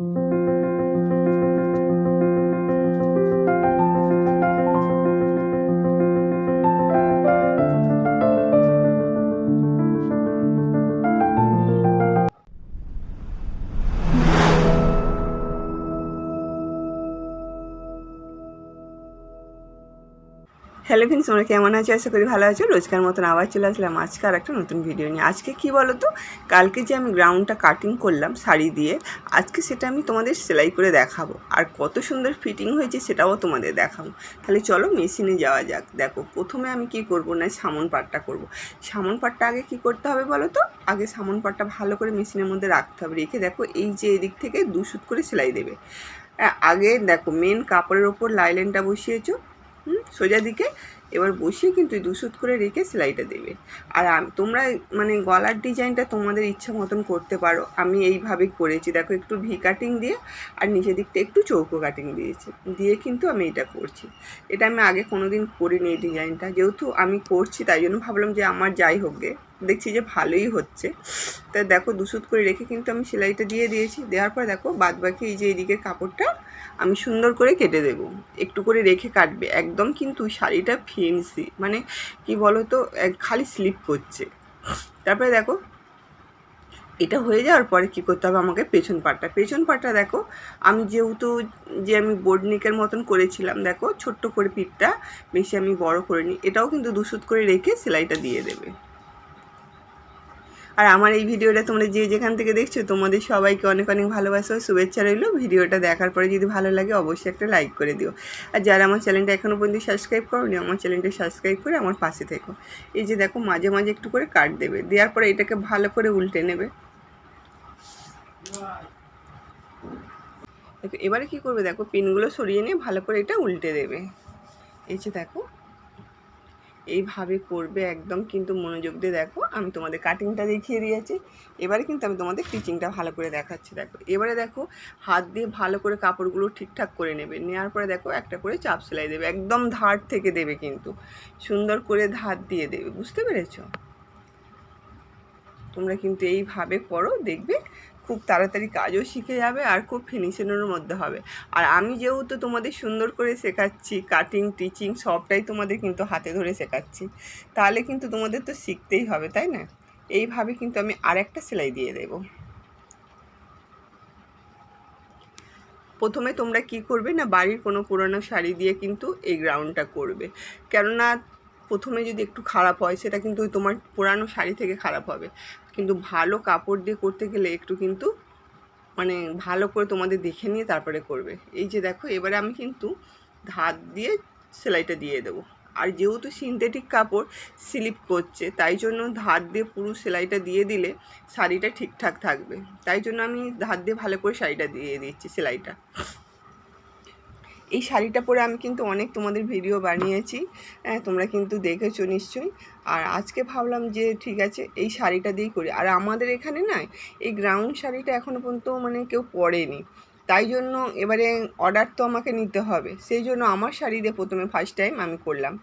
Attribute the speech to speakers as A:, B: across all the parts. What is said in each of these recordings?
A: thank you hello friends তোমরা কেমন আছো? আশা করি ভালো আছো। রোজকার মতন আবার চলে আসলাম আজকে আর একটা নতুন ভিডিও নিয়ে। আজকে কি বলো তো কালকে যে আমি গ্রাউন্ডটা কাটিং করলাম শাড়ি দিয়ে, আজকে সেটা আমি তোমাদের সেলাই করে দেখাবো। আর কত সুন্দর ফিটিং হয়েছে সেটাও তোমাদের দেখাবো। তাহলে চলো মেশিনে যাওয়া যাক। দেখো, প্রথমে আমি কি করব না, সামন পাটটা করব। সামন পাটটা আগে কি করতে হবে বলো তো আগে সামন পাটটা ভালো করে মেশিনের মধ্যে রাখতে হবে। রেখে দেখো, এই যে এদিক থেকে দুশুত করে সেলাই দেবে। আগে দেখো মেন কাপড়ের ওপর লাইলেনটা বসিয়েছো। সোজা দিকে। এবার বসিয়ে কিন্তু দুশুত করে রেখে সেলাইটা দেবে। আর তোমরা মানে গলার ডিজাইনটা তোমাদের ইচ্ছা মতন করতে পারো। আমি এইভাবেই করেছি। দেখো একটু ভি কাটিং দিয়ে আর নিচের দিকটা একটু চৌকো কাটিং দিয়েছি। দিয়ে কিন্তু আমি এটা করছি। এটা আমি আগে কোনো দিন করিনি এই ডিজাইনটা। যেহেতু আমি করছি, তাই জন্য ভাবলাম যে আমার যাই হোক গে। দেখছি যে ভালোই হচ্ছে। তা দেখো দুশুত করে রেখে কিন্তু আমি সেলাইটা দিয়ে দিয়েছি। দেওয়ার পর দেখো বাদ বাকি এই যে এইদিকের কাপড়টা আমি সুন্দর করে কেটে দেবো। একটু করে রেখে কাটবে। একদম কিন্তু শাড়িটা ফিন্সি। মানে কি বলো তো খালি স্লিপ করছে। তারপরে দেখো, এটা হয়ে যাওয়ার পরে কী করতে হবে আমাকে পেছন পাটটা। পেছন পাটটা দেখো, আমি যেহেতু যে আমি বোর্ড নেকের মতন করেছিলাম, দেখো ছোট্ট করে পিঠটা বেশি আমি বড় করিনি। এটাও কিন্তু দুশুত করে রেখে সেলাইটা দিয়ে দেবে। আর আমার এই ভিডিওটা তোমরা যে যেখান থেকে দেখছ, তোমাদের সবাইকে অনেক অনেক ভালোবাসা শুভেচ্ছা রইল। ভিডিওটা দেখার পরে যদি ভালো লাগে, অবশ্যই একটা লাইক করে দিও। আর যারা আমার চ্যানেলটা এখনও পর্যন্ত সাবস্ক্রাইব করোনি, আমার চ্যানেলটা সাবস্ক্রাইব করে আমার পাশে থেকো। এই যে দেখো, মাঝে মাঝে একটু করে কাট দেবে। দেওয়ার পরে এটাকে ভালো করে উল্টে নেবে। দেখো, এবারে কি করবে? দেখো পিনগুলো সরিয়ে নিয়ে ভালো করে এটা উল্টে দেবে। এই যে দেখো এইভাবে করবে একদম, কিন্তু মনোযোগ দিয়ে দেখো, আমি তোমাদের কাটিংটা দেখিয়ে দিয়েছি। এবারে কিন্তু আমি তোমাদের টিচিংটা ভালো করে দেখাচ্ছি, দেখো। এবারে দেখো, হাত দিয়ে ভালো করে কাপড়গুলো ঠিকঠাক করে নেবে। নেওয়ার পরে দেখো, একটা করে চাপ সেলাই দেবে, একদম ধার থেকে দেবে কিন্তু। সুন্দর করে ধার দিয়ে দেবে, বুঝতে পেরেছ? তোমরা কিন্তু এইভাবে করো, দেখবে খুব তাড়াতাড়ি কাজও শিখে যাবে আর খুব ফিনিশিংয়ের মধ্যে হবে। আর আমি যেহেতু তোমাদের সুন্দর করে শেখাচ্ছি কাটিং টিচিং সবটাই তোমাদের কিন্তু হাতে ধরে শেখাচ্ছি, তাহলে কিন্তু তোমাদের তো শিখতেই হবে, তাই না? এইভাবে কিন্তু আমি আরেকটা সেলাই দিয়ে দেবো। প্রথমে তোমরা কি করবে না, বাড়ির কোনো পুরনো শাড়ি দিয়ে কিন্তু এই গ্রাউন্ডটা করবে। কেননা প্রথমে যদি একটু খারাপ হয়, সেটা কিন্তু ওই তোমার পুরানো শাড়ি থেকে খারাপ হবে। কিন্তু ভালো কাপড় দিয়ে করতে গেলে একটু কিন্তু মানে ভালো করে তোমাদের দেখে নিয়ে তারপরে করবে। এই যে দেখো, এবারে আমি কিন্তু ধার দিয়ে সেলাইটা দিয়ে দেবো। আর যেহেতু সিনথেটিক কাপড় স্লিপ করছে, তাই জন্য ধার দিয়ে পুরো সেলাইটা দিয়ে দিলে শাড়িটা ঠিকঠাক থাকবে। তাই জন্য আমি ধার দিয়ে ভালো করে শাড়িটা দিয়ে দিচ্ছি সেলাইটা। এই শাড়িটা পরে আমি কিন্তু অনেক তোমাদের ভিডিও বানিয়েছি। হ্যাঁ তোমরা কিন্তু দেখেছ নিশ্চয়ই। আর আজকে ভাবলাম যে ঠিক আছে, এই শাড়িটা দিয়েই করি। আর আমাদের এখানে না, এই গ্রাউন্ড শাড়িটা এখনও পর্যন্ত মানে কেউ পরেনি। তাই জন্য এবারে অর্ডার তো আমাকে নিতে হবে। সেই জন্য আমার শাড়ি দিয়ে প্রথমে ফার্স্ট টাইম আমি করলাম।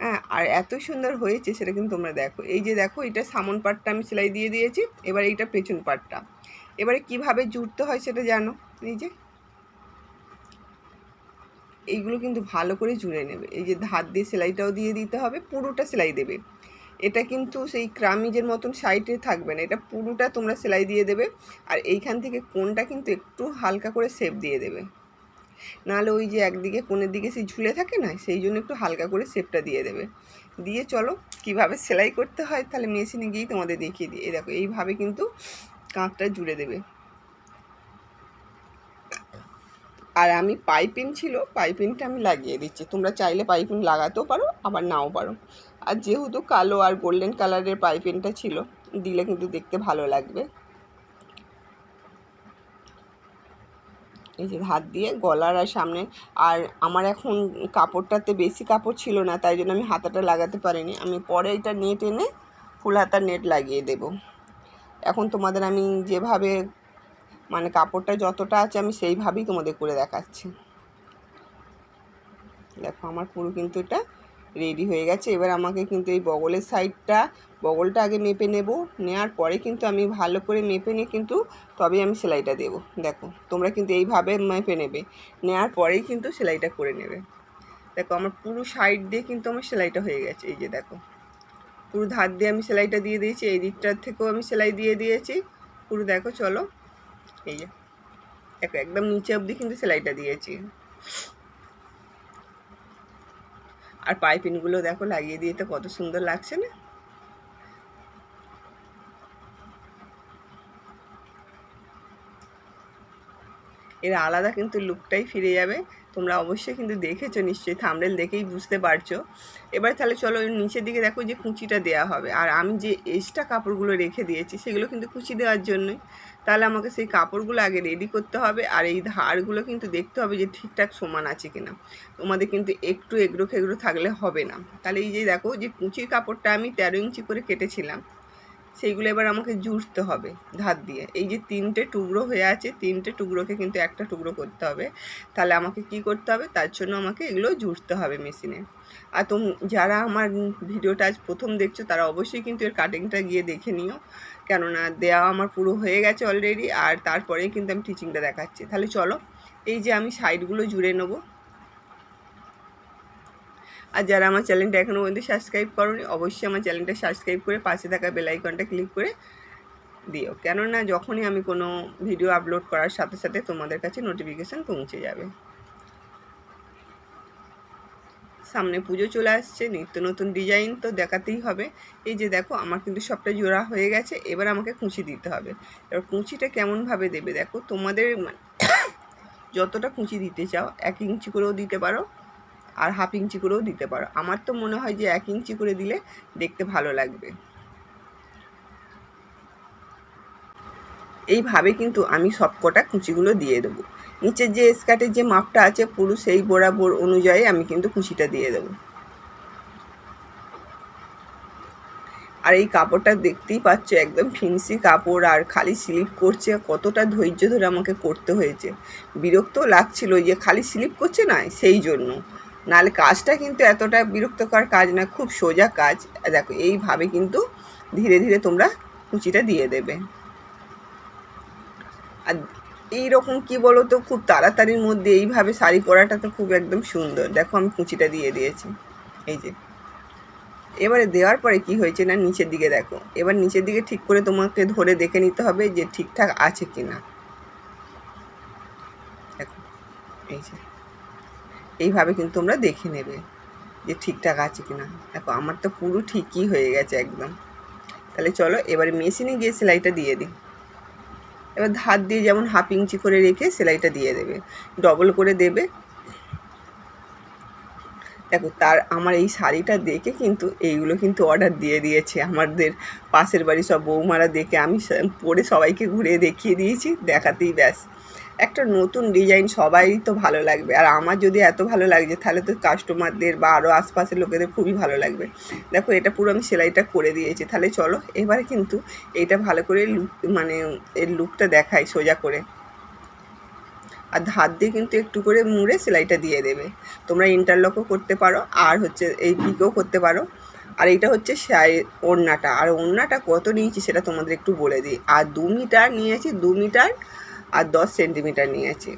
A: হ্যাঁ আর এত সুন্দর হয়েছে সেটা কিন্তু তোমরা দেখো। এই যে দেখো, এটা সামন পাটটা আমি সেলাই দিয়ে দিয়েছি। এবার এইটা পেছন পাটটা। এবারে কীভাবে জুড়তে হয় সেটা জানো? এই যে এইগুলো কিন্তু ভালো করে জুড়ে নেবে। এই যে ধার দিয়ে সেলাইটাও দিয়ে দিতে হবে, পুরোটা সেলাই দেবে। এটা কিন্তু সেই ক্রামিজের মতন সাইডে থাকবে না। এটা পুরোটা তোমরা সেলাই দিয়ে দেবে আর এইখান থেকে কোনটা কিন্তু একটু হালকা করে শেপ দিয়ে দেবে। নাহলে ওই যে একদিকে কোণের দিকে সেই ঝুলে থাকে না, সেই জন্য একটু হালকা করে শেপটা দিয়ে দেবে। দিয়ে চলো কীভাবে সেলাই করতে হয় তাহলে মেশিনে গিয়েই তোমাদের দেখিয়ে দিই। এই দেখো, এইভাবে কিন্তু কাঁধটা জুড়ে দেবে। আর আমি পাইপিং ছিল পাইপিংটা আমি লাগিয়ে দিচ্ছি। তোমরা চাইলে পাইপিং লাগাতেও পারো, আবার নাও পারো। আর যেহেতু কালো আর গোল্ডেন কালারের পাইপিংটা ছিল, দিলে কিন্তু দেখতে ভালো লাগবে। এই যে হাত দিয়ে গলার আর সামনে, আর আমার এখন কাপড়টাতে বেশি কাপড় ছিল না, তাই জন্য আমি হাতাটা লাগাতে পারিনি। আমি পরে এটা নেট এনে ফুল হাতার নেট লাগিয়ে দেব। এখন তোমাদের আমি যেভাবে মানে কাপড়টা যতটা আছে আমি সেইভাবেই তোমাদের করে দেখাচ্ছি। দেখো, আমার পুরো কিন্তু এটা রেডি হয়ে গেছে। এবার আমাকে কিন্তু এই বগলের সাইডটা বগলটা আগে মেপে নেব। নেওয়ার পরে কিন্তু আমি ভালো করে মেপে নিয়ে কিন্তু তবে আমি সেলাইটা দেব। দেখো, তোমরা কিন্তু এইভাবে মেপে নেবে। নেওয়ার পরেই কিন্তু সেলাইটা করে নেবে। দেখো, আমার পুরো সাইড দিয়ে কিন্তু আমার সেলাইটা হয়ে গেছে। এই যে দেখো, পুরো ধার দিয়ে আমি সেলাইটা দিয়ে দিয়েছি। এই দিকটার থেকেও আমি সেলাই দিয়ে দিয়েছি। পুরো দেখো, চলো। এই যে। দেখো, একদম নিচে অবধি কিন্তু সেলাইটা দিয়েছি। আর পাইপিনগুলো দেখো লাগিয়ে দিয়ে তো কত সুন্দর লাগছে না? এর আলাদা কিন্তু লুকটাই ফিরে যাবে। তোমরা অবশ্যই কিন্তু দেখেছ, নিশ্চয়ই থামড়েল দেখেই বুঝতে পারছ। এবার তাহলে চলো নিচের দিকে দেখো যে কুচিটা দেওয়া হবে। আর আমি যে এক্সট্রা কাপড়গুলো রেখে দিয়েছি, সেগুলো কিন্তু কুচি দেওয়ার জন্যই। তাহলে আমাকে সেই কাপড়গুলো আগে রেডি করতে হবে, আর এই ধারগুলো কিন্তু দেখতে হবে যে ঠিকঠাক সমান আছে কিনা। তোমাদের কিন্তু একটু এগড়ো খেগড়ো থাকলে হবে না। তাহলে এই যে দেখো যে কুচির কাপড়টা আমি তেরো ইঞ্চি করে কেটেছিলাম সেইগুলো এবার আমাকে জুড়তে হবে ধার দিয়ে। এই যে তিনটে টুকরো হয়ে আছে, তিনটে টুকরোকে কিন্তু একটা টুকরো করতে হবে। তাহলে আমাকে কি করতে হবে? তার জন্য আমাকে এগুলো জুড়তে হবে মেশিনে। আর তোম, যারা আমার ভিডিওটা আজ প্রথম দেখছ, তারা অবশ্যই কিন্তু এর কাটিংটা গিয়ে দেখে নিও। কেননা দেওয়া আমার পুরো হয়ে গেছে অলরেডি আর তারপরেই কিন্তু আমি টিচিংটা দেখাচ্ছি। তাহলে চলো, এই যে আমি সাইডগুলো জুড়ে নেব। আর যারা আমার চ্যানেলটা এখনও পর্যন্ত সাবস্ক্রাইব করনি, অবশ্যই আমার চ্যানেলটা সাবস্ক্রাইব করে পাশে থাকা বেল আইকনটা ক্লিক করে দিও। কেননা, যখনই আমি কোনো ভিডিও আপলোড করার সাথে সাথে তোমাদের কাছে নোটিফিকেশান পৌঁছে যাবে। সামনে পুজো চলে আসছে, নিত্য নতুন ডিজাইন তো দেখাতেই হবে। এই যে দেখো, আমার কিন্তু সবটা জোড়া হয়ে গেছে, এবার আমাকে কুঁচি দিতে হবে। এবার কুঁচিটা কেমনভাবে দেবে দেখো? তোমাদের যতটা কুঁচি দিতে চাও, এক ইঞ্চি করেও দিতে পারো। আর হাফ ইঞ্চি করেও দিতে পারো। আমার তো মনে হয় যে এক ইঞ্চি করে দিলে দেখতে ভালো লাগবে। এইভাবে কিন্তু আমি সব কটা কুচিগুলো দিয়ে দেবো। নিচের যে স্কার্টের যে মাপটা আছে পুরো সেই বরাবর অনুযায়ী আমি কিন্তু কুচিটা দিয়ে দেবো। আর এই কাপড়টা দেখতেই পাচ্ছ, একদম ফিন্সি কাপড় আর খালি স্লিপ করছে। কতটা ধৈর্য ধরে আমাকে করতে হয়েছে। বিরক্ত লাগছিল যে খালি স্লিপ করছে না, সেই জন্য। নাহলে কাজটা কিন্তু এতটা বিরক্তকর কাজ না, খুব সোজা কাজ। দেখো, এইভাবে কিন্তু ধীরে ধীরে তোমরা কুচিটা দিয়ে দেবে। আর এইরকম কি বলো তো খুব তাড়াতাড়ির মধ্যে এইভাবে শাড়ি পরাটা তো খুব একদম সুন্দর। দেখো, আমি কুচিটা দিয়ে দিয়েছি। এই যে। এবারে দেওয়ার পরে কি হয়েছে না, নিচের দিকে দেখো। এবার নিচের দিকে ঠিক করে তোমাকে ধরে দেখে নিতে হবে যে ঠিকঠাক আছে কি না দেখো, এই যে। এইভাবে কিন্তু তোমরা দেখে নেবে যে ঠিকঠাক আছে কি না দেখো, আমার তো পুরো ঠিকই হয়ে গেছে একদম। তাহলে চলো, এবারে মেশিনে গিয়ে সেলাইটা দিয়ে দিই। এবার ধার দিয়ে যেমন হাফ ইঞ্চি করে রেখে সেলাইটা দিয়ে দেবে। ডবল করে দেবে। দেখো, তার, আমার এই শাড়িটা দেখে কিন্তু এইগুলো কিন্তু অর্ডার দিয়ে দিয়েছে আমাদের পাশের বাড়ি সব বৌমারা দেখে। আমি পরে সবাইকে ঘুরে দেখিয়ে দিয়েছি, দেখাতেই ব্যাস। একটা নতুন ডিজাইন সবাই তো ভালো লাগবে। আর আমার যদি এত ভালো লাগছে তাহলে তো কাস্টমারদের বা আরও আশপাশের লোকেদের খুবই ভালো লাগবে। দেখো, এটা পুরো আমি সেলাইটা করে দিয়েছি। তাহলে চলো, এবারে কিন্তু এইটা ভালো করে লুক মানে এর লুকটা দেখাই সোজা করে। আর ধার দিয়ে কিন্তু একটু করে মুড়ে সেলাইটা দিয়ে দেবে। তোমরা ইন্টারলকও করতে পারো, আর হচ্ছে এই পিকও করতে পারো। আর এইটা হচ্ছে শাড়ি ওড়নাটা। আর ওড়নাটা কত নিয়েছি সেটা তোমাদের একটু বলে দিই। আর দু মিটার নিয়েছি, দু মিটার আর দশ সেন্টিমিটার নিয়েছি।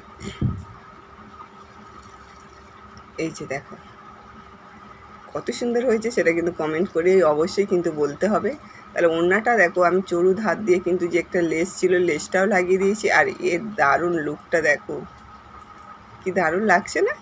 A: এই যে দেখো। কত সুন্দর হয়েছে সেটা কিন্তু কমেন্ট করে অবশ্যই কিন্তু বলতে হবে। তাহলে ওড়নাটা দেখো, আমি চরু ধার দিয়ে কিন্তু যে একটা লেস ছিল, লেসটাও লাগিয়ে দিয়েছি। আর এর দারুণ লুকটা দেখো। কি দারুণ লাগছে না?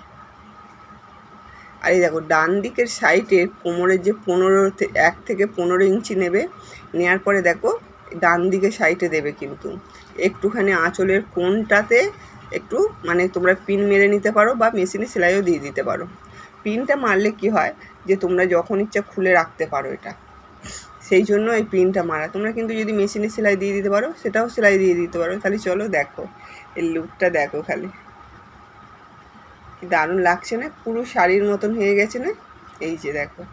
A: আর এই দেখো, ডান দিকের সাইডে কোমরের যে পনেরো এক থেকে পনেরো ইঞ্চি নেবে নেওয়ার পরে দেখো ডান দিকে সাইডে দেবে কিন্তু। একটুখানি আঁচলের কোনটাতে একটু মানে তোমরা পিন মেরে নিতে পারো বা মেশিনে সেলাইও দিয়ে দিতে পারো। পিনটা মারলে কি হয় যে, তোমরা যখন ইচ্ছা খুলে রাখতে পারো এটা। সেই জন্য এই পিনটা মারা। তোমরা কিন্তু যদি মেশিনে সেলাই দিয়ে দিতে পারো, সেটাও সেলাই দিয়ে দিতে পারো। তাহলে চলো দেখো, এই লুকটা দেখো খালি। দারুণ লাগছে না? পুরো শাড়ির মতন হয়ে গেছে না? এই যে দেখো।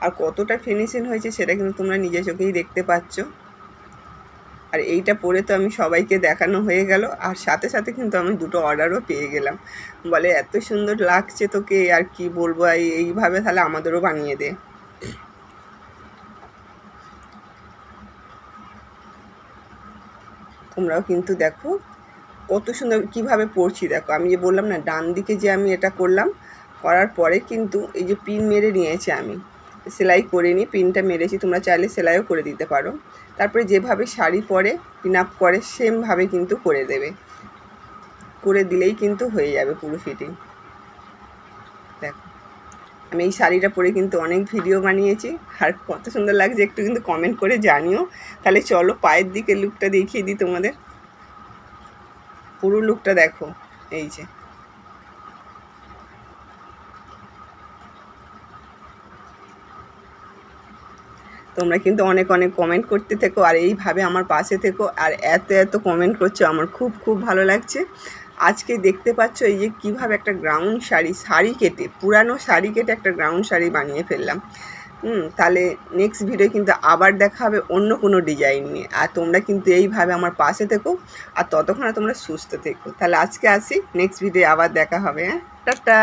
A: আর কতটা ফিনিশিং হয়েছে সেটা কিন্তু তোমরা নিজের চোখেই দেখতে পাচ্ছ। আর এইটা পরে তো আমি সবাইকে দেখানো হয়ে গেল। আর সাথে সাথে কিন্তু আমি দুটো অর্ডারও পেয়ে গেলাম। বলে, এত সুন্দর লাগছে তোকে, আর কি বলব? এই- এইভাবে তাহলে আমাদেরও বানিয়ে দে। তোমরাও কিন্তু দেখো, কত সুন্দর কীভাবে পড়ছি দেখো। আমি যে বললাম না, ডান দিকে যে আমি এটা করলাম, করার পরে কিন্তু এই যে পিন মেরে নিয়েছি আমি। সেলাই করে নিই পিনটা মেরেছি, তোমরা চাইলে সেলাইও করে দিতে পারো। তারপরে যেভাবে শাড়ি পরে পিন আপ করে, সেমভাবে কিন্তু করে দেবে। করে দিলেই কিন্তু হয়ে যাবে পুরো ফিটিং দেখো, আমি এই শাড়িটা পরে কিন্তু অনেক ভিডিও বানিয়েছি। আর কত সুন্দর লাগছে, একটু কিন্তু কমেন্ট করে জানিও। তাহলে চলো পায়ের দিকে লুকটা দেখিয়ে দিই তোমাদের। পুরো লুকটা দেখো, এই যে। তোমরা কিন্তু অনেক অনেক কমেন্ট করতে থেকো আর এইভাবে আমার পাশে থেকো আর এত এত কমেন্ট করছ, আমার খুব খুব ভালো লাগছে। আজকে দেখতে পাচ্ছ এই যে কীভাবে একটা গ্রাউন্ড শাড়ি শাড়ি কেটে, পুরানো শাড়ি কেটে একটা গ্রাউন্ড শাড়ি বানিয়ে ফেললাম। হুম, তাহলে নেক্সট ভিডিও কিন্তু আবার দেখা হবে অন্য কোনো ডিজাইন নিয়ে। আর তোমরা কিন্তু এইভাবে আমার পাশে থেকো আর ততক্ষণে তোমরা সুস্থ থেকো। তাহলে আজকে আসি নেক্সট ভিডিও আবার দেখা হবে হ্যাঁ? টাটা!